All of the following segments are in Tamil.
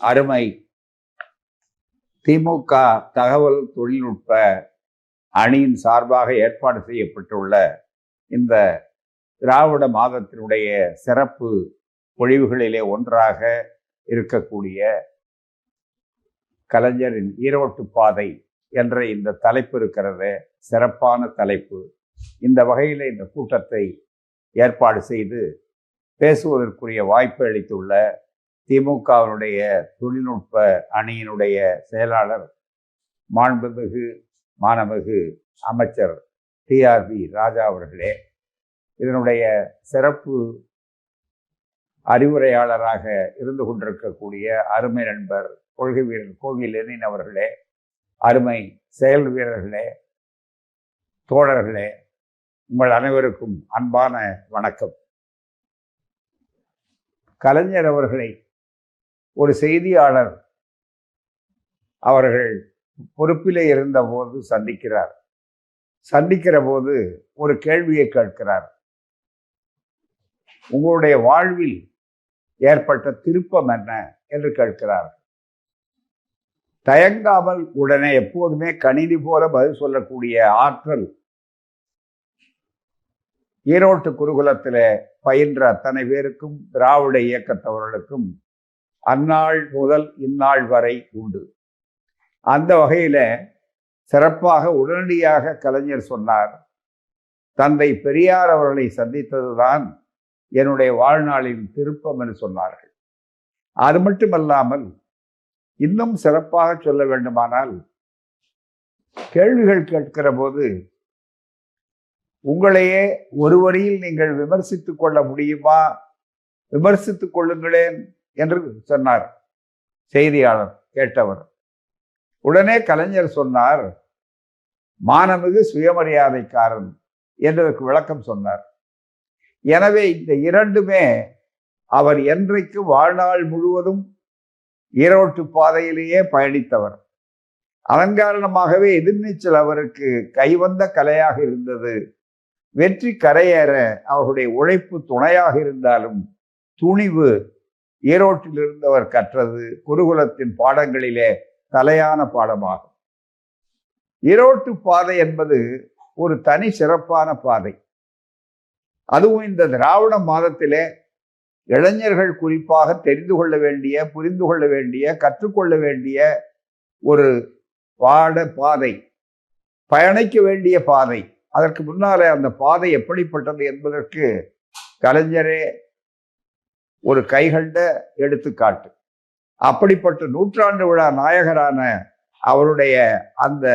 அருமை. திமுக தகவல் தொழில்நுட்ப அணியின் சார்பாக ஏற்பாடு செய்யப்பட்டுள்ள இந்த திராவிட மாதத்தினுடைய சிறப்பு பொழிவுகளிலே ஒன்றாக இருக்கக்கூடிய கலைஞரின் ஈரோட்டு பாதை என்ற இந்த தலைப்பு இருக்கிறது. சிறப்பான தலைப்பு. இந்த வகையில் இந்த கூட்டத்தை ஏற்பாடு செய்து பேசுவதற்குரிய வாய்ப்பு அளித்துள்ள திமுகவினுடைய தொழில்நுட்ப அணியினுடைய செயலாளர் மாண்புமிகு மாணமிகு அமைச்சர் டிஆர்பி ராஜா அவர்களே இதனுடைய சிறப்பு அறிவுரையாளராக இருந்து கொண்டிருக்கக்கூடிய அருமை நண்பர் கொள்கை வீரர் கோவில் லெனின் அவர்களே அருமை செயல் வீரர்களே தோழர்களே உங்கள் அனைவருக்கும் அன்பான வணக்கம். கலைஞர் அவர்களை ஒரு செய்தியாளர் அவர்கள் பொறுப்பிலே இருந்தபோது சந்திக்கிறார். சந்திக்கிற போது ஒரு கேள்வியை கேட்கிறார். உங்களுடைய வாழ்வில் ஏற்பட்ட திருப்பம் என்ன என்று கேட்கிறார். தயங்காமல் உடனே எப்போதுமே கணினி போல பதில் சொல்லக்கூடிய ஆற்றல் ஈரோட்டு குருகுலத்தில் பயின்ற அத்தனை பேருக்கும் திராவிட இயக்கத்தவர்களுக்கும் அந்நாள் முதல் இந்நாள் வரை உண்டு. அந்த வகையில் சிறப்பாக உடனடியாக கலைஞர் சொன்னார் தந்தை பெரியார் அவர்களை சந்தித்ததுதான் என்னுடைய வாழ்நாளின் திருப்பம் என்று சொன்னார்கள். அது மட்டுமல்லாமல் இன்னும் சிறப்பாக சொல்ல வேண்டுமானால் கேள்விகள் கேட்கிற போது உங்களையே ஒரு வரியில் நீங்கள் விமர்சித்துக் கொள்ள முடியுமா? விமர்சித்துக் கொள்ளுங்களேன். என்று சொன்னார். செய்தியாளர் கேட்டவர். உடனே கலைஞர் சொன்னார் மானமிகு சுயமரியாதைக்காரன் என்றதற்கு விளக்கம் சொன்னார். எனவே இந்த இரண்டுமே அவர் என்றைக்கு வாழ்நாள் முழுவதும் ஈரோட்டு பாதையிலேயே பயணித்தவர். அதன் காரணமாகவே எதிர்நீச்சல் அவருக்கு கைவந்த கலையாக இருந்தது. வெற்றி கரையேற அவருடைய உழைப்பு துணையாக இருந்தாலும் துணிவு ஈரோட்டில் இருந்தவர் கற்றது குருகுலத்தின் பாடங்களிலே தலையான பாடமாகும். ஈரோட்டு பாதை என்பது ஒரு தனி சிறப்பான பாதை. அதுவும் இந்த திராவிட மாதத்திலே இளைஞர்கள் குறிப்பாக தெரிந்து கொள்ள வேண்டிய புரிந்து கொள்ள வேண்டிய கற்றுக்கொள்ள வேண்டிய ஒரு பாட பாதை. பயணிக்க வேண்டிய பாதை. அதற்கு முன்னாலே அந்த பாதை எப்படிப்பட்டது என்பதற்கு கலைஞரே ஒரு கைகண்ட எடுத்துக்காட்டு. அப்படிப்பட்ட நூற்றாண்டு விழா நாயகரான அவருடைய அந்த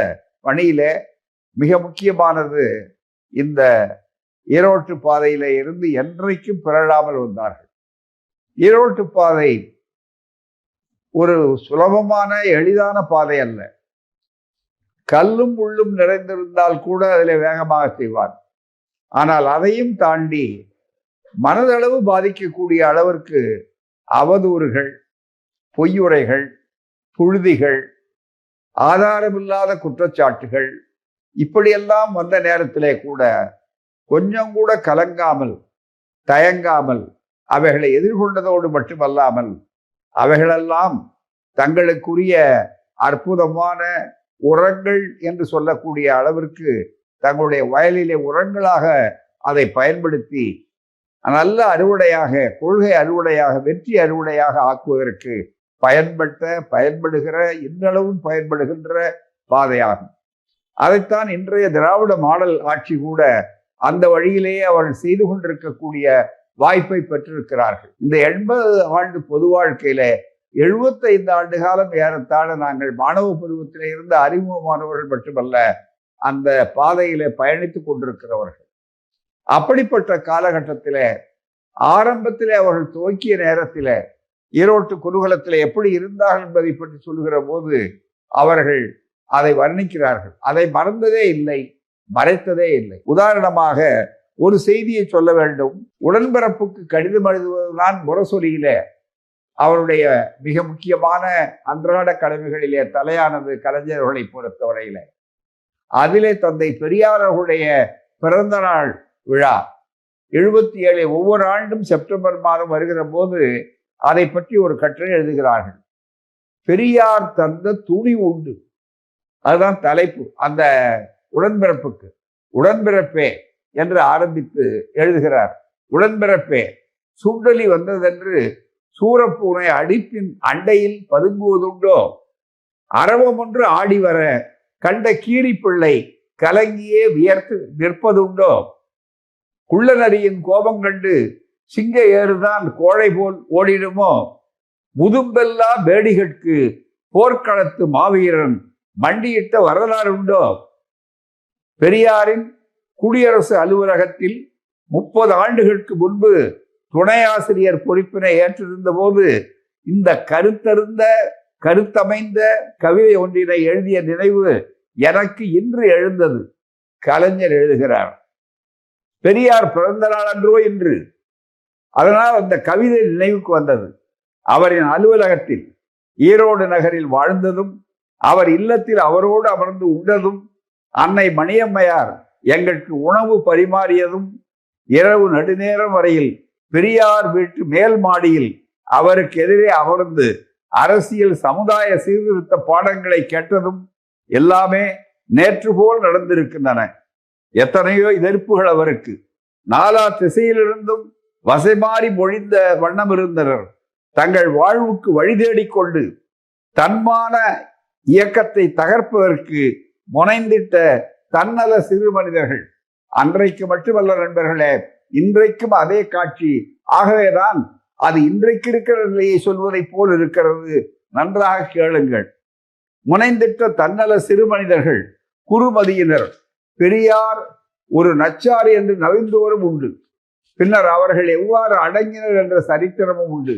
பணியில மிக முக்கியமானது இந்த ஈரோட்டு பாதையில இருந்து என்றைக்கும் பிறழாமல் வந்தார்கள். ஈரோட்டு பாதை ஒரு சுலபமான எளிதான பாதை அல்ல. கல்லும் உள்ளும் நிறைந்திருந்தால் கூட அதில் வேகமாக செய்வார். ஆனால் அதையும் தாண்டி மனதளவு பாதிக்கக்கூடிய அளவிற்கு அவதூறுகள் பொய்யுரைகள் புழுதிகள் ஆதாரமில்லாத குற்றச்சாட்டுகள் இப்படியெல்லாம் வந்த நேரத்திலே கூட கொஞ்சம் கூட கலங்காமல் தயங்காமல் அவைகளை எதிர்கொண்டதோடு மட்டுமல்லாமல் அவைகளெல்லாம் தங்களுக்குரிய அற்புதமான உரங்கள் என்று சொல்லக்கூடிய அளவிற்கு தங்களுடைய வயலிலே உரங்களாக அதை பயன்படுத்தி நல்ல அறுவடையாக கொள்கை அறுவடையாக வெற்றி அறுவடையாக ஆக்குவதற்கு பயன்பட்ட பயன்படுகிற இன்றளவும் பயன்படுகின்ற பாதையாகும். அதைத்தான் இன்றைய திராவிட மாடல் ஆட்சி கூட அந்த வழியிலேயே அவர்கள் செய்து கொண்டிருக்கக்கூடிய வாய்ப்பை பெற்றிருக்கிறார்கள். இந்த எண்பது ஆண்டு பொது வாழ்க்கையில எழுபத்தைந்து ஆண்டு காலம் ஏறத்தாழ நாங்கள் மாணவ பருவத்திலே இருந்து அறிமுகமானவர்கள் மட்டுமல்ல அந்த பாதையில பயணித்துக் கொண்டிருக்கிறவர்கள். அப்படிப்பட்ட காலகட்டத்தில் ஆரம்பத்தில் அவர்கள் துவக்கிய நேரத்தில் ஈரோட்டு குருகுலத்தில் எப்படி இருந்தார்கள் என்பதை பற்றி சொல்லுகிற போது அவர்கள் அதை வர்ணிக்கிறார்கள். அதை மறந்ததே இல்லை மறைத்ததே இல்லை. உதாரணமாக ஒரு செய்தியை சொல்ல வேண்டும். உடன்பிறப்புக்கு கடிதம் எழுதுவதுதான் முரசொலியில. அவருடைய மிக முக்கியமான அன்றாட கடமைகளிலே தலையானது கலைஞர்களை பொறுத்தவரையில. அதிலே தந்தை பெரியார் அவர்களுடைய பிறந்த நாள் விழா. எழுபத்தி ஏழு ஒவ்வொரு ஆண்டும் செப்டம்பர் மாதம் வருகிற போது அதை பற்றி ஒரு கட்டுரை எழுதுகிறார்கள். பெரியார் தந்த துணி உண்டு. அதுதான் தலைப்பு அந்த உடன்பிறப்புக்கு. உடன்பிறப்பே என்று ஆரம்பித்து எழுதுகிறார். உடன்பிறப்பே சுண்டலி வந்ததென்று சூரப்பூனை அடிப்பின் அண்டையில் பதுங்குவதுண்டோ? அரவம் ஒன்று ஆடி வர கண்ட கீரி பிள்ளை கலங்கியே வியர்த்து நிற்பதுண்டோ? குள்ளநரியின் கோபம் கண்டு சிங்க ஏறுதான் கோழை போல் ஓடிடுமோ? முதும்பெல்லா பேடிகட்கு போர்க்களத்து மாவீரன் மண்டியிட்ட வரலாறு உண்டோ? பெரியாரின் குடியரசு அலுவலகத்தில் முப்பது ஆண்டுகளுக்கு முன்பு துணை ஆசிரியர் பொறுப்பினை ஏற்றிருந்த போது இந்த கருத்தருந்த கருத்தமைந்த கவிதை ஒன்றினை எழுதிய நினைவு எனக்கு இன்று எழுந்தது. கலைஞர் எழுதுகிறார். பெரியார் பிறந்த நாள் அன்றோ அதனால் அந்த கவிதை நினைவுக்கு வந்தது. அவரின் அலுவலகத்தில் ஈரோடு நகரில் வாழ்ந்ததும் அவர் இல்லத்தில் அவரோடு அமர்ந்து உண்டதும் அன்னை மணியம்மையார் எங்களுக்கு உணவு பரிமாறியதும் இரவு நடுநேரம் வரையில் பெரியார் வீட்டு மேல் மாடியில் அவருக்கு எதிரே அமர்ந்து அரசியல் சமுதாய சீர்திருத்த பாடங்களை கேட்டதும் எல்லாமே நேற்று போல் நடந்திருக்கின்றன. எத்தனையோ எதிர்ப்புகள் அவருக்கு. நாலா திசையிலிருந்தும் வசைமாறி மொழிந்த வண்ணம் இருந்தனர் தங்கள் வாழ்வுக்கு வழி தேடிக்கொண்டு தன்மான இயக்கத்தை தகர்ப்பதற்கு முனைந்திட்ட தன்னல சிறு மனிதர்கள். அன்றைக்கு மட்டுமல்ல நண்பர்களே இன்றைக்கும் அதே காட்சி. ஆகவேதான் அது இன்றைக்கு இருக்கிற நிலையை சொல்வதைப் போல் இருக்கிறது. நன்றாக கேளுங்கள். முனைந்திட்ட தன்னல சிறு மனிதர்கள் குறுமதியினர். பெரியார் ஒரு நச்சாறு என்று நவிந்தோறும் உண்டு. பின்னர் அவர்கள் எவ்வாறு அடங்கினர் என்ற சரித்திரமும் உண்டு.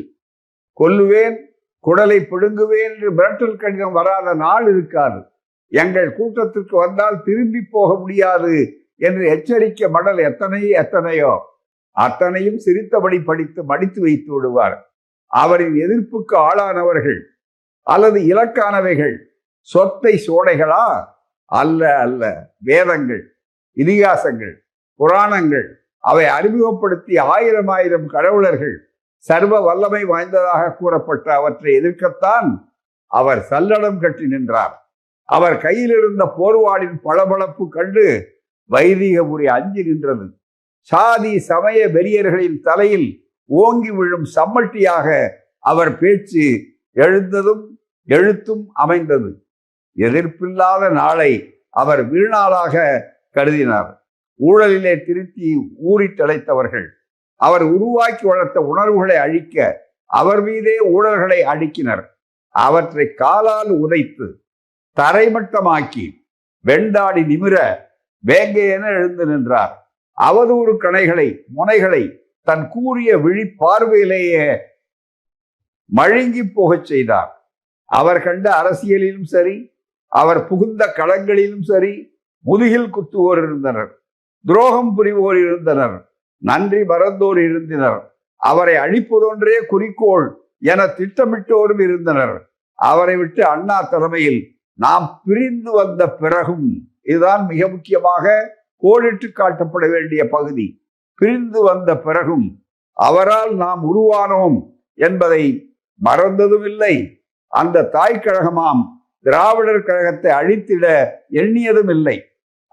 கொல்லுவேன் குடலை பிடுங்குவேன் என்று மிரட்டல் கடிதம் வராத நாள் இருக்காது. எங்கள் கூட்டத்திற்கு வந்தால் திரும்பி போக முடியாது என்று எச்சரிக்க மடல் எத்தனை எத்தனையோ. அத்தனையும் சிரித்தபடி படித்து மடித்து வைத்து விடுவார். அவரின் எதிர்ப்புக்கு ஆளானவர்கள் அல்லது இலக்கானவைகள் சொத்தை சோடைகளா? அல்ல அல்ல. வேதங்கள் இதிகாசங்கள் புராணங்கள் அவை அறிமுகப்படுத்திய ஆயிரம் ஆயிரம் கடவுளர்கள் சர்வ வல்லமை வாய்ந்ததாக கூறப்பட்ட அவற்றை எதிர்க்கத்தான் அவர் சல்லடம் கட்டி நின்றார். அவர் கையில் இருந்த போர்வாளின் பளபளப்பு கண்டு வைதிகபுரி அஞ்சி நின்றது. சாதி சமய வெறியர்களின் தலையில் ஓங்கி விழும் சம்மட்டியாக அவர் பேச்சு எழுந்ததும் எழுத்தும் அமைந்தது. எதிர்ப்பில்லாத நாளை அவர் வீணாளாக கருதினார். ஊழலிலே திருத்தி ஊறித்தழைத்தவர்கள். அவர் உருவாக்கி வளர்த்த உணர்வுகளை அழிக்க அவர் மீதே ஊழல்களை அடுக்கினர். அவற்றை காலால் உதைத்து தரைமட்டமாக்கி வெண்டாடி நிமிர வேங்கையென எழுந்து நின்றார். அவதூறு கணைகளை முனைகளை தன் கூறிய விழி பார்வையிலேயே மழுங்கி போகச் செய்தார். அவர் கண்ட அரசியலிலும் சரி அவர் புகுந்த களங்களிலும் சரி முதுகில் குத்துவோர் இருந்தனர் துரோகம் புரிவோர் இருந்தனர் நன்றி மறந்தோர் இருந்தனர் அவரை அழிப்பதொன்றே குறிக்கோள் என திட்டமிட்டோரும் இருந்தனர். அவரை விட்டு அண்ணா தலைமையில் நாம் பிரிந்து வந்த பிறகும் இதுதான் மிக முக்கியமாக கோடிட்டு காட்டப்பட வேண்டிய பகுதி. பிரிந்து வந்த பிறகும் அவரால் நாம் உருவானோம் என்பதை மறந்ததும் இல்லை அந்த தாய் கழகமாம் திராவிடர் கழகத்தை அழித்திட எண்ணியதும் இல்லை.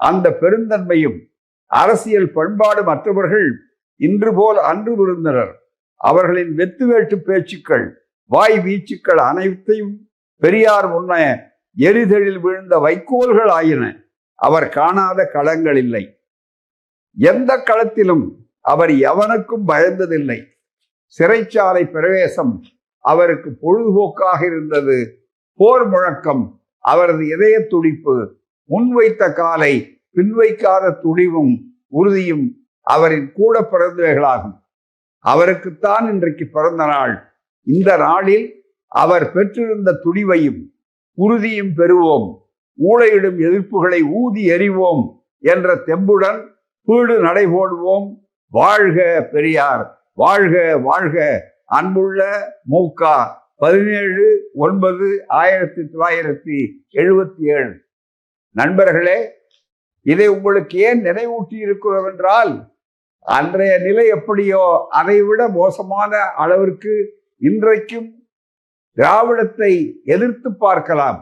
அந்த பெருந்தன்மையும் அரசியல் பண்பாடு மற்றவர்கள் இன்று போல் அன்று இருந்தனர் அவர்களின் வெத்து வேட்டு பேச்சுக்கள் வாய் வீச்சுக்கள் அனைத்தையும் பெரியார் முன்ன எரிதழில் விழுந்த வைக்கோல்கள் ஆயின. அவர் காணாத களங்கள் இல்லை. எந்த களத்திலும் அவர் எவனுக்கும் பயந்ததில்லை. சிறைச்சாலை பிரவேசம் அவருக்கு பொழுதுபோக்காக இருந்தது. போர் முழக்கம் அவரது இதய துடிப்பு முன்வைத்த காலை பின்வைக்காத துணிவும் உறுதியும் அவரின் கூட பிறந்தவைகளாகும். அவருக்குத்தான் இன்றைக்கு பிறந்த நாள். இந்த நாளில் அவர் பெற்றிருந்த துணிவையும் உறுதியும் பெறுவோம். ஊழையிடும் எதிர்ப்புகளை ஊதி எறிவோம் என்ற தெம்புடன் பீடு நடைபோடுவோம் வாழ்க பெரியார் வாழ்க வாழ்க. அன்புள்ள மூக்கா பதினேழு ஒன்பது ஆயிரத்தி தொள்ளாயிரத்தி எழுபத்தி ஏழு. நண்பர்களே இதை உங்களுக்கு ஏன் நினைவூட்டி இருக்கிறோம் என்றால் அன்றைய நிலை எப்படியோ அதைவிட மோசமான அளவிற்கு இன்றைக்கும் திராவிடத்தை எதிர்த்து பார்க்கலாம்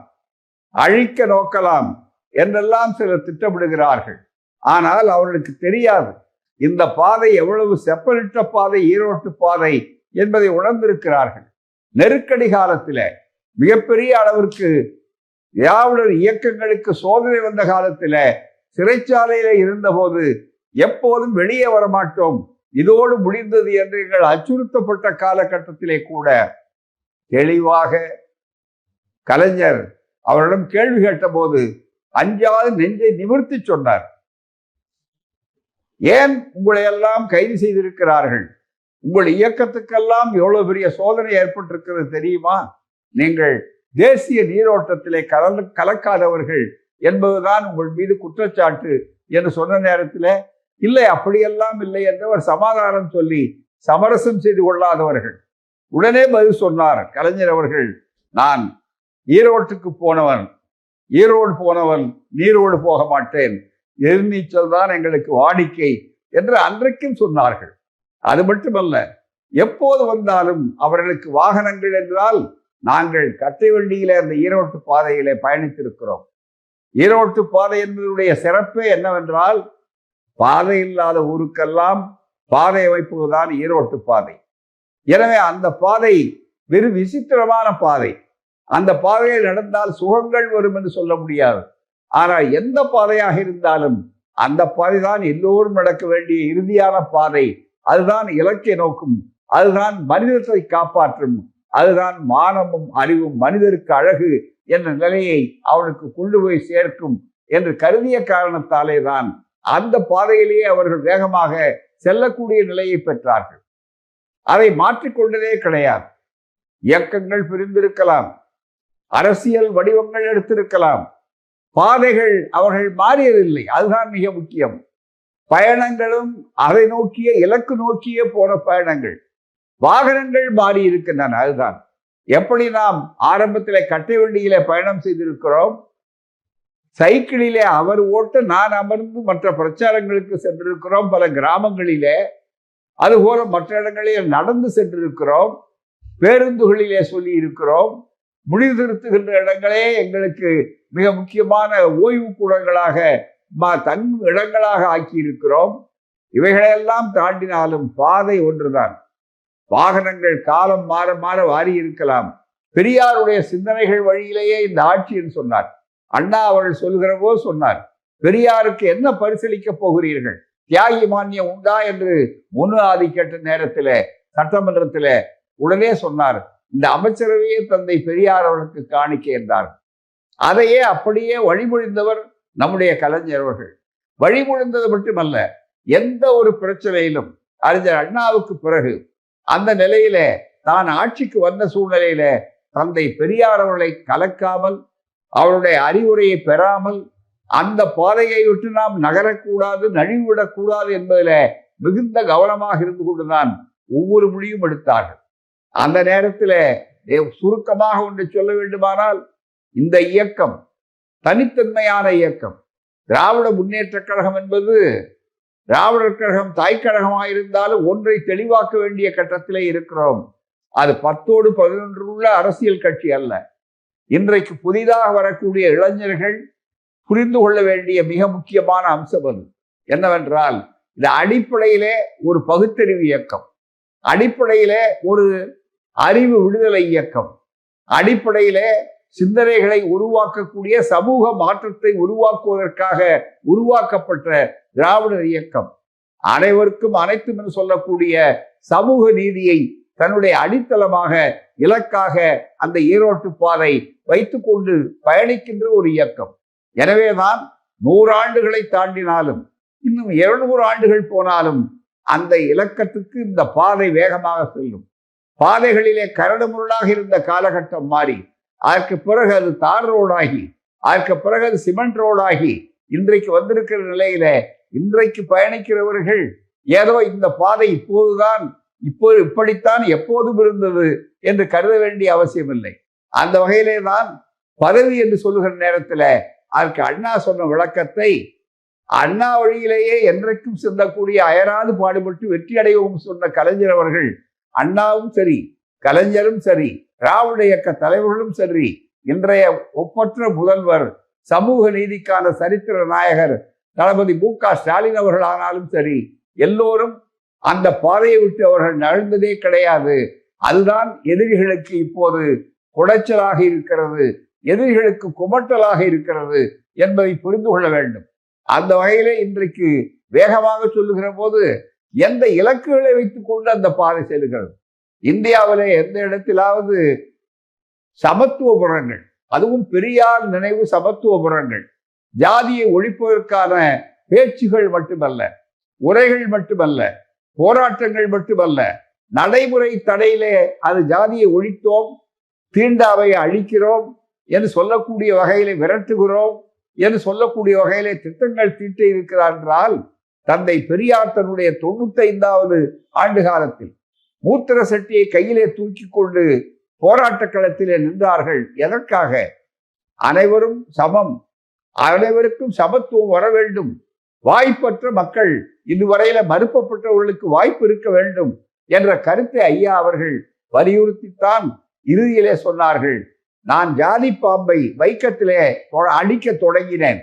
அழிக்க நோக்கலாம் என்றெல்லாம் சிலர் திட்டமிடுகிறார்கள். ஆனால் அவர்களுக்கு தெரியாது இந்த பாதை எவ்வளவு செப்பனிட்ட பாதை ஈரோட்டு பாதை என்பதை உணர்ந்திருக்கிறார்கள். நெருக்கடி காலத்தில் மிகப்பெரிய அளவிற்கு திராவிடர் இயக்கங்களுக்கு சோதனை வந்த காலத்தில் சிறைச்சாலையில இருந்தபோது எப்போதும் வெளியே வரமாட்டோம். இதோடு முடிந்தது என்று எங்கள் அச்சுறுத்தப்பட்ட காலகட்டத்திலே கூட தெளிவாக கலைஞர் அவரிடம் கேள்வி கேட்டபோது அஞ்சாவது நெஞ்சை நிமிர்த்தி சொன்னார். ஏன் உங்களை எல்லாம் கைது செய்திருக்கிறார்கள்? உங்கள் இயக்கத்துக்கெல்லாம் எவ்வளவு பெரிய சோதனை ஏற்பட்டிருக்கிறது தெரியுமா? நீங்கள் தேசிய நீரோட்டத்திலே கலந்து கலக்காதவர்கள் என்பதுதான் உங்கள் மீது குற்றச்சாட்டு என்று சொன்ன நேரத்தில் இல்லை அப்படியெல்லாம் இல்லை என்று அவர் சமாதானம் சொல்லி சமரசம் செய்து கொள்ளாதவர்கள். உடனே பதில் சொன்னார் கலைஞர் அவர்கள் நான் ஈரோட்டுக்கு போனவன் ஈரோடு போனவன் நீரோடு போக மாட்டேன். எதிர்நீச்சல் தான் எங்களுக்கு வாடிக்கை என்று அன்றைக்கும் சொன்னார்கள். அது மட்டுமல்ல எப்போது வந்தாலும் அவர்களுக்கு வாகனங்கள் என்றால் நாங்கள் கட்டை வண்டியில அந்த ஈரோட்டு பாதையிலே பயணித்திருக்கிறோம். ஈரோட்டு பாதை என்பதனுடைய சிறப்பே என்னவென்றால் பாதை இல்லாத ஊருக்கெல்லாம் பாதை அமைப்புதான் ஈரோட்டு பாதை. எனவே அந்த பாதை வெறும் விசித்திரமான பாதை. அந்த பாதையில் நடந்தால் சுகங்கள் வரும் என்று சொல்ல முடியாது. ஆனால் எந்த பாதையாக இருந்தாலும் அந்த பாதை தான் எல்லோரும் நடக்க வேண்டிய இறுதியான பாதை. அதுதான் இலக்கை நோக்கும் அதுதான் மனிதத்தை காப்பாற்றும் அதுதான் மானமும் அறிவும் மனிதருக்கு அழகு என்ற நிலையை அவனுக்கு கொண்டு போய் சேர்க்கும் என்று கருதிய காரணத்தாலே தான் அந்த பாதையிலேயே அவர்கள் வேகமாக செல்லக்கூடிய நிலையை பெற்றார்கள். அதை மாற்றிக்கொண்டதே கிடையாது. இயக்கங்கள் பிரிந்திருக்கலாம் அரசியல் வடிவங்கள் எடுத்திருக்கலாம் பாதைகள் அவர்கள் மாறியதில்லை. அதுதான் மிக முக்கியம். பயணங்களும் அதை நோக்கிய இலக்கு நோக்கிய போன பயணங்கள். வாகனங்கள் மாறி இருக்கின்றன அதுதான். எப்படி நாம் ஆரம்பத்தில் கட்டை வண்டியில பயணம் செய்திருக்கிறோம்? சைக்கிளிலே அவர் ஓட்டு நான் அமர்ந்து மற்ற பிரச்சாரங்களுக்கு சென்றிருக்கிறோம். பல கிராமங்களிலே அதுபோல மற்ற இடங்களில் நடந்து சென்றிருக்கிறோம். பேருந்துகளிலே சொல்லி இருக்கிறோம் முடிவு திருத்துகின்ற இடங்களே எங்களுக்கு மிக முக்கியமான ஓய்வு கூடங்களாக தங்கும் இடங்களாக ஆக்கி இருக்கிறோம் இவைகளையெல்லாம் தாண்டினாலும் பாதை ஒன்றுதான். வாகனங்கள் காலம் மாற மாற வாரி இருக்கலாம். பெரியாருடைய சிந்தனைகள் வழியிலேயே இந்த ஆட்சி என்று சொன்னார். அண்ணா அவர்கள் சொல்கிறவோ சொன்னார். பெரியாருக்கு என்ன பரிசீலிக்க போகிறீர்கள்? தியாகி மானியம் உண்டா என்று முன்னு ஆதி கேட்ட நேரத்தில் சட்டமன்றத்தில் உடனே சொன்னார். இந்த அமைச்சரவையே தந்தை பெரியார் அவர்களுக்கு காணிக்க என்றார். அதையே அப்படியே வழிமொழிந்தவர் நம்முடைய கலைஞர் அவர்கள். வழிமொழிந்தது மட்டுமல்ல எந்த ஒரு பிரச்சனையிலும் அறிஞர் அண்ணாவுக்கு பிறகு அந்த நிலையில தான் ஆட்சிக்கு வந்த சூழ்நிலையில தந்தை பெரியார் அவர்களை கலக்காமல் அவருடைய அறிவுரையை பெறாமல் அந்த பாதையை விட்டு நாம் நகரக்கூடாது நழுவிவிடக்கூடாது என்பதில் மிகுந்த கவனமாக இருந்து கொண்டுதான் ஒவ்வொரு மொழியும் எடுத்தார்கள். அந்த நேரத்தில் சுருக்கமாக ஒன்று சொல்ல வேண்டுமானால் இந்த இயக்கம் தனித்தன்மையான இயக்கம். திராவிட முன்னேற்ற கழகம் என்பது திராவிடர் கழகம் தாய்க்கழகமாக இருந்தாலும் ஒன்றை தெளிவாக்க வேண்டிய கட்டத்திலே இருக்கிறோம். அது பத்தோடு பதினொன்று உள்ள அரசியல் கட்சி அல்ல. இன்றைக்கு புதிதாக வரக்கூடிய இளைஞர்கள் புரிந்து கொள்ள வேண்டிய மிக முக்கியமான அம்சம் அது. என்னவென்றால் இது அடிப்படையிலே ஒரு பகுத்தறிவு இயக்கம். அடிப்படையிலே ஒரு அறிவு விடுதலை இயக்கம். அடிப்படையிலே சிந்தனைகளை உருவாக்கக்கூடிய சமூக மாற்றத்தை உருவாக்குவதற்காக உருவாக்கப்பட்ட திராவிடர் இயக்கம். அனைவருக்கும் அனைத்தும் என்று சொல்லக்கூடிய சமூக நீதியை தன்னுடைய அடித்தளமாக இலக்காக அந்த ஈரோட்டு பாதை வைத்துக்கொண்டு பயணிக்கின்ற ஒரு இயக்கம். எனவேதான் நூறாண்டுகளை தாண்டினாலும் இன்னும் இருநூறு ஆண்டுகள் போனாலும் அந்த இலக்கத்துக்கு இந்த பாதை வேகமாக செல்லும். பாதைகளிலே கரடு முரடாக இருந்த காலகட்டம் மாறி அதற்கு பிறகு அது தார் ரோடாகி அதற்கு பிறகு அது சிமெண்ட் ரோடாகி. இன்றைக்கு வந்திருக்கிற நிலையில இன்றைக்கு பயணிக்கிறவர்கள் ஏதோ இந்த பாதை இப்போதுதான் இப்போது இப்படித்தான் எப்போதும் இருந்தது என்று கருத வேண்டிய அவசியம் இல்லை அந்த வகையிலே தான் பதவி என்று சொல்லுகிற நேரத்தில் அதற்கு அண்ணா சொன்ன விளக்கத்தை அண்ணா வழியிலேயே என்றைக்கும் சிந்தக்கூடிய அயராது பாடுபட்டு வெற்றி அடையவும் சொன்ன கலைஞர் அவர்கள் அண்ணாவும் சரி கலைஞரும் சரி திராவிட இயக்க தலைவர்களும் சரி இன்றைய ஒப்பற்ற முதல்வர் சமூக நீதிக்கான சரித்திர நாயகர் தளபதி மு க ஸ்டாலின் அவர்களானாலும் சரி எல்லோரும் அந்த பாதையை விட்டு அவர்கள் நகர்ந்ததே கிடையாது. அதுதான் எதிரிகளுக்கு இப்போது குடைச்சலாக இருக்கிறது எதிரிகளுக்கு குமட்டலாக இருக்கிறது என்பதை புரிந்து கொள்ள வேண்டும். அந்த வகையிலே இன்றைக்கு வேகமாக சொல்லுகிற போது எந்த இலக்குகளை வைத்துக்கொண்டு அந்த பாதை செல்கிறது? இந்தியாவிலே எந்த இடத்திலாவது சமத்துவ புறங்கள் அதுவும் பெரியார் நினைவு சமத்துவ புறங்கள் ஜாதியை ஒழிப்பதற்கான பேச்சுகள் மட்டுமல்ல உரைகள் மட்டுமல்ல போராட்டங்கள் மட்டுமல்ல நடைமுறை தடையிலே அது ஜாதியை ஒழித்தோம் தீண்டாவை அழிக்கிறோம் என்று சொல்லக்கூடிய வகையிலே விரட்டுகிறோம் என்று சொல்லக்கூடிய வகையிலே திட்டங்கள் தீட்ட இருக்கிறார் என்றால் தந்தை பெரியார் தன்னுடைய தொண்ணூத்தி ஐந்தாவது ஆண்டு காலத்தில் மூத்திர சட்டியை கையிலே தூக்கி கொண்டு போராட்ட களத்திலே நின்றார்கள். எதற்காக? அனைவரும் சமம். அனைவருக்கும் சமத்துவம் வர வேண்டும். வாய்ப்பற்ற மக்கள் இதுவரையில மறுப்பப்பட்டவர்களுக்கு வாய்ப்பு இருக்க வேண்டும் என்ற கருத்தை ஐயா அவர்கள் வலியுறுத்தித்தான் இறுதியிலே சொன்னார்கள். நான் ஜாதி பாம்பை வைக்கத்திலே அடிக்க தொடங்கினேன்.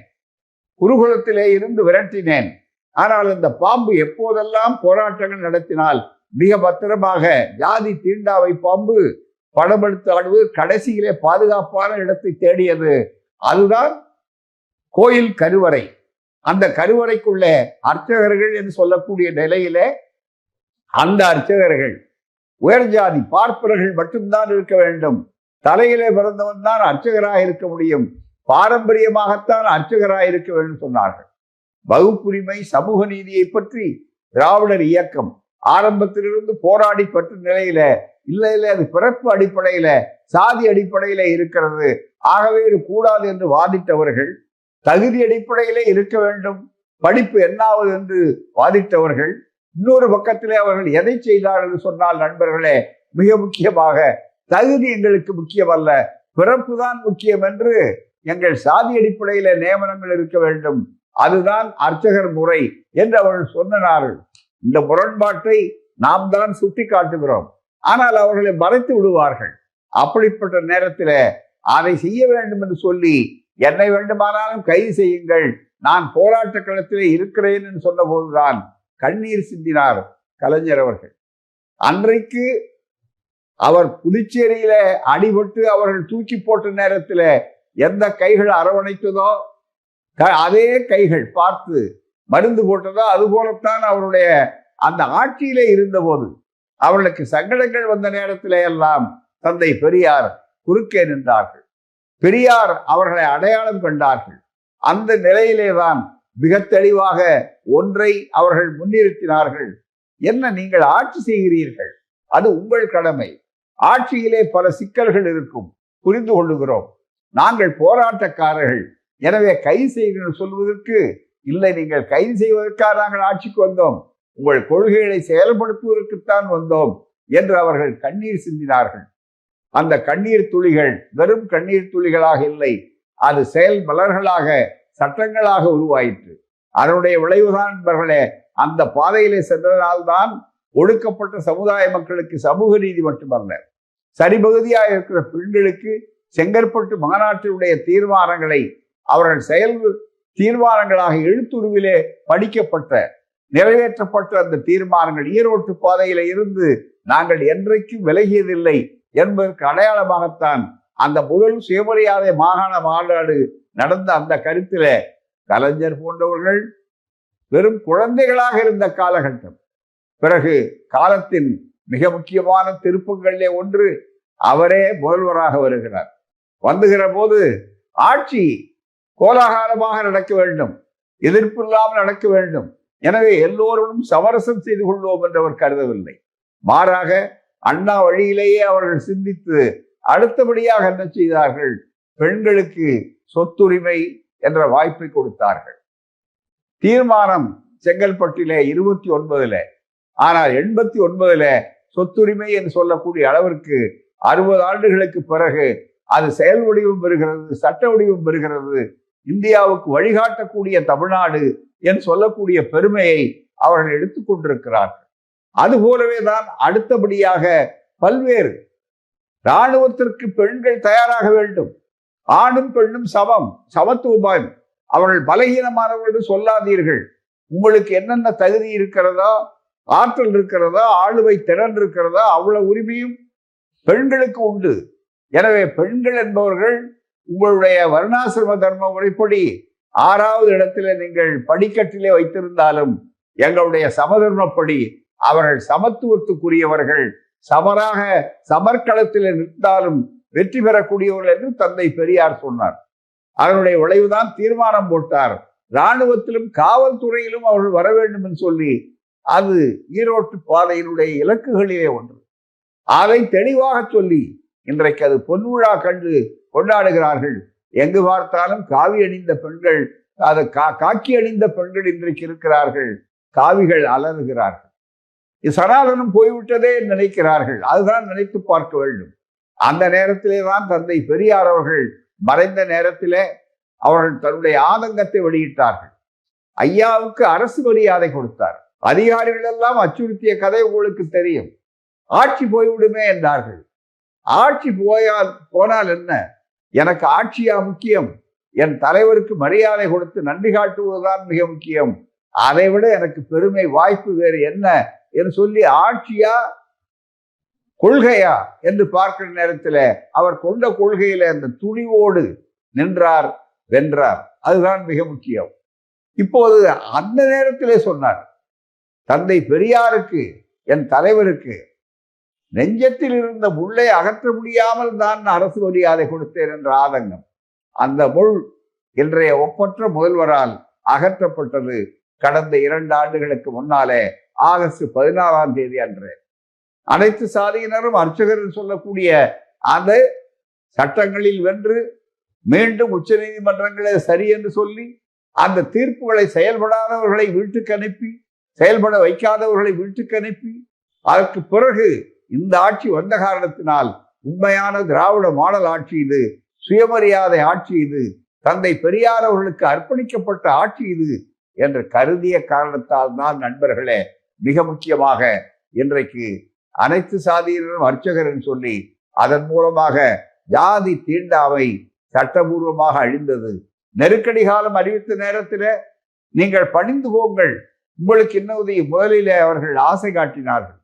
குருகுலத்திலே இருந்து விரட்டினேன். ஆனால் இந்த பாம்பு எப்போதெல்லாம் போராட்டங்கள் நடத்தினால் மிக பத்திரமாக ஜாதி தீண்டாவை பாம்பு படமெடுத்து ஆடுவது கடைசியிலே பாதுகாப்பான இடத்தை தேடியது. அதுதான் கோயில் கருவறை. அந்த கருவறைக்குள்ளே அர்ச்சகர்கள் என்று சொல்லக்கூடிய நிலையிலே அந்த அர்ச்சகர்கள் உயர் ஜாதி பார்ப்பவர்கள் மட்டும்தான் இருக்க வேண்டும். தலையிலே பிறந்தவன் தான் அர்ச்சகராக இருக்க முடியும். பாரம்பரியமாகத்தான் அர்ச்சகராக இருக்க வேண்டும் சொன்னார்கள். வகுப்புரிமை சமூக நீதியை பற்றி திராவிடர் இயக்கம் ஆரம்பத்திலிருந்து போராடி பெற்ற நிலையில இல்ல இல்ல அது பிறப்பு அடிப்படையில சாதி அடிப்படையில இருக்கிறது. ஆகவே இது கூடாது என்று வாதிட்டவர்கள் தகுதி அடிப்படையிலே இருக்க வேண்டும். படிப்பு என்னாவது என்று வாதிட்டவர்கள் இன்னொரு பக்கத்திலே அவர்கள் எதை செய்தார் என்று சொன்னால் நண்பர்களே மிக முக்கியமாக தகுதி எங்களுக்கு முக்கியமல்ல. பிறப்பு தான் முக்கியம் என்று எங்கள் சாதி அடிப்படையில நியமனங்கள் இருக்க வேண்டும். அதுதான் அர்ச்சகர் முறை என்று அவர்கள் சொன்னார்கள் இந்த முரண்பாட்டை நாம் தான் சுட்டி காட்டுகிறோம் ஆனால் அவர்களை மறைத்து விடுவார்கள். அப்படிப்பட்ட நேரத்தில் அதை செய்ய வேண்டும் என்று சொல்லி என்னை வேண்டுமானாலும் கைது செய்யுங்கள். நான் போராட்ட களத்திலே இருக்கிறேன் என்று சொன்னபோதுதான் கண்ணீர் சிந்தினார் கலைஞர் அவர்கள். அன்றைக்கு அவர் புதுச்சேரியில அடிபட்டு அவர்கள் தூக்கி போட்ட நேரத்துல எந்த கைகள் அரவணைத்ததோ க- அதே கைகள் பார்த்து மருந்து போட்டதோ அது போலத்தான் அவருடைய அந்த ஆட்சியிலே இருந்தபோது அவர்களுக்கு சங்கடங்கள் வந்த நேரத்திலே எல்லாம் தந்தை பெரியார் குறுக்கே நின்றார்கள். பெரியார் அவர்களை அடையாளம் கண்டார்கள். அந்த நிலையிலேதான் மிக தெளிவாக ஒன்றை அவர்கள் முன்னிறுத்தினார்கள். என்ன நீங்கள் ஆட்சி செய்கிறீர்கள்? அது உங்கள் கடமை. ஆட்சியிலே பல சிக்கல்கள் இருக்கும். புரிந்து கொள்ளுகிறோம். நாங்கள் போராட்டக்காரர்கள். எனவே கை செய்கிறோம் சொல்வதற்கு இல்லை நீங்கள் கைது செய்வதற்காக நாங்கள் ஆட்சிக்கு வந்தோம். உங்கள் கொள்கைகளை செயல்படுத்துவதற்குத்தான் வந்தோம் என்று அவர்கள் கண்ணீர் சிந்தினார்கள். அந்த கண்ணீர் துளிகள் வெறும் கண்ணீர் துளிகளாக இல்லை அது செயல் மலர்களாக சட்டங்களாக உருவாயிற்று. அதனுடைய விளைவுதான் நண்பர்களே அந்த பாதையிலே சென்றதனால்தான் ஒடுக்கப்பட்ட சமுதாய மக்களுக்கு சமூக நீதி மட்டுமல்ல சரிபகுதியாக இருக்கிற பெண்களுக்கு செங்கற்பட்டு மாநாட்டினுடைய தீர்மானங்களை அவர்கள் செயல் தீர்மானங்களாக எழுத்துருவிலே படிக்கப்பட்ட நிறைவேற்றப்பட்ட அந்த தீர்மானங்கள் ஈரோட்டு பாதையில இருந்து நாங்கள் என்றைக்கும் விலகியதில்லை என்பதற்கு அடையாளமாகத்தான் அந்த முதல் சுயமரியாதை மாகாண மாநாடு நடந்த அந்த கருத்தில கலைஞர் போன்றவர்கள் வெறும் குழந்தைகளாக இருந்த காலகட்டம். பிறகு காலத்தின் மிக முக்கியமான திருப்பங்களிலே ஒன்று அவரே முதல்வராக வருகிறார். வந்துகிற போது ஆட்சி கோலாகலமாக நடக்க வேண்டும். எதிர்ப்பு இல்லாமல் நடக்க வேண்டும். எனவே எல்லோரும் சமரசம் செய்து கொள்வோம் என்று அவர் கருதவில்லை. மாறாக அண்ணா வழியிலேயே அவர்கள் சிந்தித்து அடுத்தபடியாக என்ன செய்தார்கள்? பெண்களுக்கு சொத்துரிமை என்ற வாய்ப்பை கொடுத்தார்கள். தீர்மானம் செங்கல்பட்டிலே இருபத்தி ஒன்பதுல ஆனால் எண்பத்தி ஒன்பதுல சொத்துரிமை என்று சொல்லக்கூடிய அளவிற்கு அறுபது ஆண்டுகளுக்கு பிறகு அது செயல் வடிவம் பெறுகிறது சட்ட வடிவம் பெறுகிறது இந்தியாவுக்கு வழிகாட்டக்கூடிய தமிழ்நாடு என்று சொல்லக்கூடிய பெருமையை அவர்கள் எடுத்துக்கொண்டிருக்கிறார்கள் அதுபோலவே தான் அடுத்தபடியாக பல்வேறு இராணுவத்திற்கு பெண்கள் தயாராக வேண்டும். ஆணும் பெண்ணும் சமம் சமத்துவம் அவர்கள் பலகீனமானவர்கள் என்று சொல்லாதீர்கள். உங்களுக்கு என்னென்ன தகுதி இருக்கிறதோ ஆற்றல் இருக்கிறதா ஆளுவை திறன் இருக்கிறதா அவ்வளவு உரிமையும் பெண்களுக்கு உண்டு. எனவே பெண்கள் என்பவர்கள் உங்களுடைய வருணாசிரம தர்ம முறைப்படி ஆறாவது இடத்துல நீங்கள் படிக்கட்டிலே வைத்திருந்தாலும் எங்களுடைய சமதர்மப்படி அவர்கள் சமத்துவத்துக்குரியவர்கள் சமராக சமர்க்களத்தில் நிற்ந்தாலும் வெற்றி பெறக்கூடியவர்கள் என்று தந்தை பெரியார் சொன்னார். அதனுடைய விளைவுதான் தீர்மானம் போட்டார். இராணுவத்திலும் காவல்துறையிலும் அவர்கள் வர வேண்டும் என்று சொல்லி அது ஈரோட்டு பாதையினுடைய இலக்குகளிலே ஒன்று. அதை தெளிவாக சொல்லி இன்றைக்கு அது பொன்விழா கண்டு கொண்டாடுகிறார்கள். எங்கு பார்த்தாலும் காவி அணிந்த பெண்கள் அது கா காக்கி அணிந்த பெண்கள் இன்றைக்கு இருக்கிறார்கள். காவிகள் அலறுகிறார்கள். சனாதனம் போய்விட்டதே நினைக்கிறார்கள். அதுதான் நினைத்து பார்க்க வேண்டும். அந்த நேரத்திலே தான் தந்தை பெரியார் அவர்கள் மறைந்த நேரத்திலே அவர்கள் தன்னுடைய ஆதங்கத்தை வெளியிட்டார்கள். ஐயாவுக்கு அரசு மரியாதை கொடுத்தார். அதிகாரிகள் எல்லாம் அச்சுறுத்திய கதை உங்களுக்கு தெரியும். ஆட்சி போய்விடுமே என்றார்கள். ஆட்சி போயால் போனால் என்ன? எனக்கு ஆட்சியா முக்கியம். என் தலைவருக்கு மரியாதை கொடுத்து நன்றி காட்டுவதுதான் மிக முக்கியம். அதை விட எனக்கு பெருமை வாய்ப்பு வேறு என்ன? என்று சொல்லி ஆட்சியா? கொள்கையா? என்று பார்க்கிற நேரத்தில் அவர் கொண்ட கொள்கையில அந்த துணிவோடு நின்றார் வென்றார். அதுதான் மிக முக்கியம். இப்போது அந்த நேரத்திலே சொன்னார் தந்தை பெரியாருக்கு என் தலைவருக்கு நெஞ்சத்தில் இருந்த முள்ளை அகற்ற முடியாமல் தான் அரசு மரியாதை கொடுத்தேன் என்ற ஆதங்கம். அந்த முள் இன்றைய ஒப்பற்ற முதல்வரால் அகற்றப்பட்டது கடந்த இரண்டு ஆண்டுகளுக்கு முன்னாலே ஆகஸ்ட் பதினாறாம் தேதி அன்று. அனைத்து சாதியினரும் அர்ச்சகர் சொல்லக்கூடிய அந்த சட்டங்களில் வென்று மீண்டும் உச்ச நீதிமன்றங்களே சரி என்று சொல்லி அந்த தீர்ப்புகளை செயல்படாதவர்களை வீட்டுக்கு அனுப்பி செயல்பட வைக்காதவர்களை வீட்டுக்கு அனுப்பி அதற்கு பிறகு இந்த ஆட்சி வந்த காரணத்தினால் உண்மையான திராவிட மாடல் ஆட்சி இது சுயமரியாதை ஆட்சி இது தந்தை பெரியார் அவர்களுக்கு அர்ப்பணிக்கப்பட்ட ஆட்சி இது என்று கருதிய காரணத்தால் தான் நண்பர்களே மிக முக்கியமாக இன்றைக்கு அனைத்து சாதியினரும் அர்ச்சகர் சொல்லி அதன் மூலமாக ஜாதி தீண்டாமை சட்டபூர்வமாக அழிந்தது. நெருக்கடி காலம் அறிவித்த நேரத்தில் நீங்கள் பணிந்து போங்கள். உங்களுக்கு இன்னும் முதலிலே அவர்கள் ஆசை காட்டினார்கள்.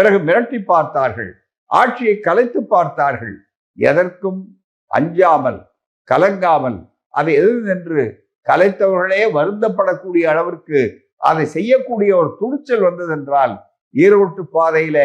பிறகு மிரட்டி பார்த்தார்கள் ஆட்சியை கலைத்து பார்த்தார்கள். எதற்கும் அஞ்சாமல் கலங்காமல் அதை எதிர் நின்று கலைத்தவர்களே வருந்தப்படக்கூடிய அளவிற்கு அதை செய்யக்கூடிய ஒரு துணிச்சல் வந்ததென்றால் ஈரோட்டு பாதையில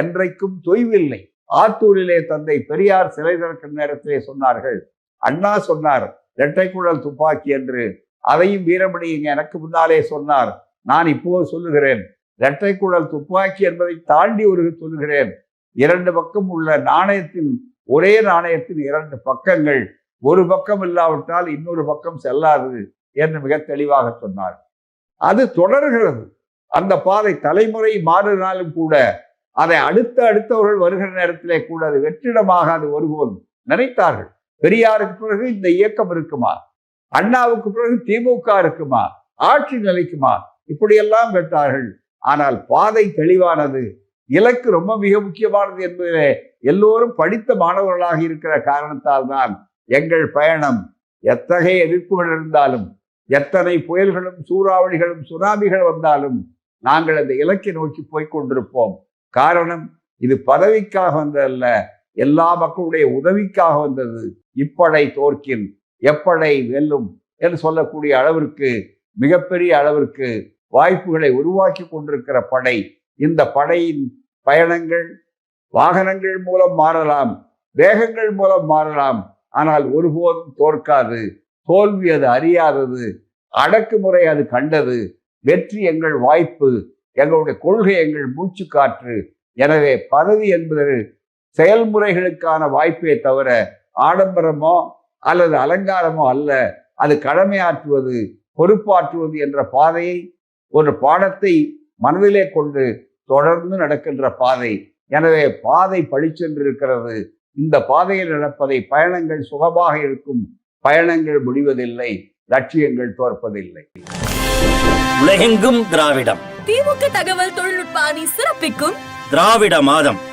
என்றைக்கும் தொய்வில்லை. ஆத்தூரிலே தந்தை பெரியார் சிலை திறக்கும் நேரத்திலே சொன்னார்கள் அண்ணா சொன்னார் இரட்டை குழல் துப்பாக்கி என்று. அதையும் வீரமணி இங்க எனக்கு முன்னாலே சொன்னார். நான் இப்போது சொல்லுகிறேன் இரட்டை குழல் துப்பாக்கி என்பதை தாண்டி ஒரு சொல்லுகிறேன். இரண்டு பக்கம் உள்ள நாணயத்தின் ஒரே நாணயத்தின் இரண்டு பக்கங்கள் ஒரு பக்கம் இல்லாவிட்டால் இன்னொரு பக்கம் செல்லாது என்று மிக தெளிவாக சொன்னார். அது தொடர்கிறது. அந்த பாதை தலைமுறை மாறினாலும் கூட அதை அடுத்த அடுத்தவர்கள் வருகிற நேரத்திலே கூட அது வெற்றிடமாக அது ஒருபோதும் நினைத்தார்கள். பெரியாருக்கு பிறகு இந்த இயக்கம் இருக்குமா? அண்ணாவுக்கு பிறகு திமுக இருக்குமா? ஆட்சி நிலைக்குமா? இப்படியெல்லாம் கேட்டார்கள். ஆனால் பாதை தெளிவானது. இலக்கு ரொம்ப மிக முக்கியமானது என்பதிலே எல்லோரும் படித்த மாணவர்களாக இருக்கிற காரணத்தால் தான் எங்கள் பயணம் எத்தகைய எதிர்ப்புகள் இருந்தாலும் எத்தனை புயல்களும் சூறாவளிகளும் சுனாமிகள் வந்தாலும் நாங்கள் அந்த இலக்கை நோக்கி போய் கொண்டிருப்போம். காரணம் இது பதவிக்காக வந்ததல்ல எல்லா மக்களுடைய உதவிக்காக வந்தது. இப்படை தோற்கின் எப்படை வெல்லும் என்று சொல்லக்கூடிய அளவிற்கு மிகப்பெரிய அளவிற்கு வாய்ப்புகளை உருவாக்கி கொண்டிருக்கிற படை. இந்த படையின் பயணங்கள் வாகனங்கள் மூலம் மாறலாம் வேகங்கள் மூலம் மாறலாம். ஆனால் ஒருபோதும் தோற்காது. தோல்வி அது அறியாதது. அடக்குமுறை அது கண்டது. வெற்றி எங்கள் வாய்ப்பு எங்களுடைய கொள்கை எங்கள் மூச்சு காற்று. எனவே பதவி என்பது செயல்முறைகளுக்கான வாய்ப்பே தவிர ஆடம்பரமோ அல்லது அலங்காரமோ அல்ல. அது கடமையாற்றுவது பொறுப்பாற்றுவது என்ற பாதையை ஒரு பாடத்தை மனதிலே கொண்டு தொடர்ந்து நடக்கின்ற பாதை. எனவே பாதை பழிச்சென்று இருக்கிறது இந்த பாதையில் நடப்பதை பயணங்கள் சுகமாக இருக்கும். பயணங்கள் முடிவதில்லை. லட்சியங்கள் தோற்பதில்லை. உலகெங்கும் திராவிடம். திமுக தகவல் தொழில்நுட்ப அணி சிறப்பிக்கும். திராவிட மாதம்.